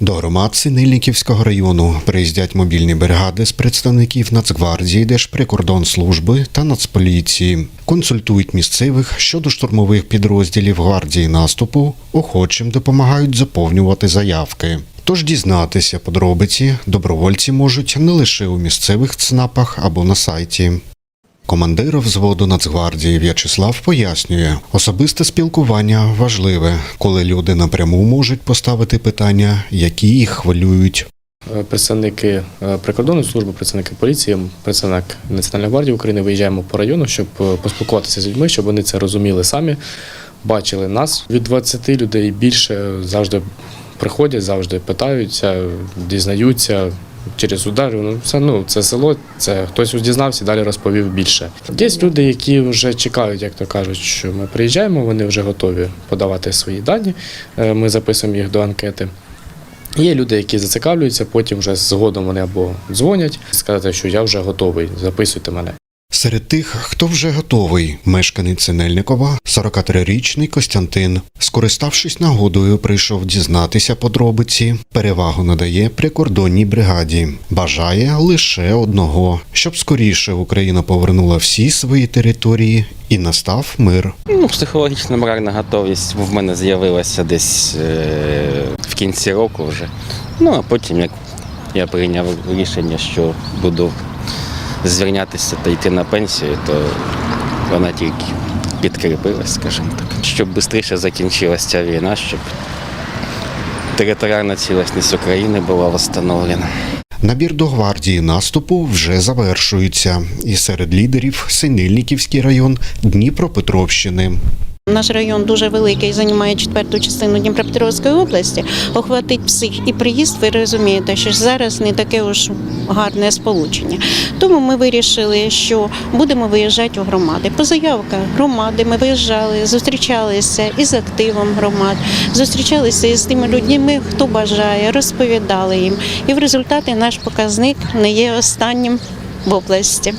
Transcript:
До громад Синильниківського району приїздять мобільні бригади з представників Нацгвардії, Держприкордонслужби та Нацполіції. Консультують місцевих щодо штурмових підрозділів гвардії наступу, охочим допомагають заповнювати заявки. Тож дізнатися подробиці добровольці можуть не лише у місцевих ЦНАПах або на сайті. Командир взводу Нацгвардії В'ячеслав пояснює, особисте спілкування важливе, коли люди напряму можуть поставити питання, які їх хвилюють. Е, Представники е, прикордонної служби, представники поліції, представник Національної гвардії України виїжджаємо по району, щоб е, поспілкуватися з людьми, щоб вони це розуміли самі, бачили нас. Від 20 людей більше завжди приходять, завжди питаються, дізнаються. Через удари. ну це ну це село, це хтось дізнався, далі розповів більше. Є люди, які вже чекають, як то кажуть, що ми приїжджаємо, вони вже готові подавати свої дані. Е, Ми записуємо їх до анкети. Є люди, які зацікавлюються, потім вже згодом вони або дзвонять, сказати, що я вже готовий, записуйте мене. Серед тих, хто вже готовий, мешканець Синельникова, 43-річний Костянтин, скориставшись нагодою, прийшов дізнатися подробиці. Перевагу надає прикордонній бригаді. Бажає лише одного, щоб скоріше Україна повернула всі свої території і настав мир. Ну, психологічна моральна готовність в мене з'явилася десь е, в кінці року вже. Ну а потім, як я прийняв рішення, що буду звільнятися та йти на пенсію, то вона тільки підкріпилась, скажімо так. Щоб швидше закінчилася ця війна, щоб територіальна цілісність України була встановлена. Набір до гвардії наступу вже завершується, і серед лідерів Синильниківський район Дніпропетровщини. Наш район дуже великий, займає четверту частину Дніпропетровської області. Охватить всіх і приїзд, ви розумієте, що зараз не таке уж гарне сполучення. Тому ми вирішили, що будемо виїжджати у громади. По заявках громади ми виїжджали, зустрічалися із активом громад, зустрічалися із тими людьми, хто бажає, розповідали їм. І в результаті наш показник не є останнім в області.